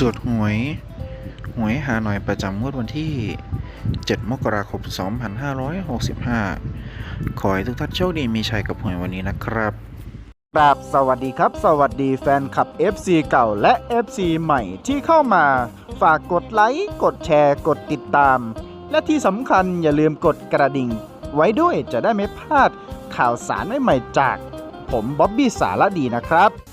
ตรวจหวย หวยหาหน่อยประจำงวดวันที่ 7 มกราคม 2565 ขอให้ทุกท่านโชคดีมีชัยกับหวยวันนี้นะครับกราบสวัสดีครับ สวัสดีแฟนคลับ FC เก่าและ FC ใหม่ที่เข้ามา ฝากกดไลค์ กดแชร์ กดติดตาม และที่สำคัญอย่าลืมกดกระดิ่ง ไว้ด้วยจะได้ไม่พลาดข่าวสารใหม่ๆจาก ผมบ๊อบบี้สารดีนะครับ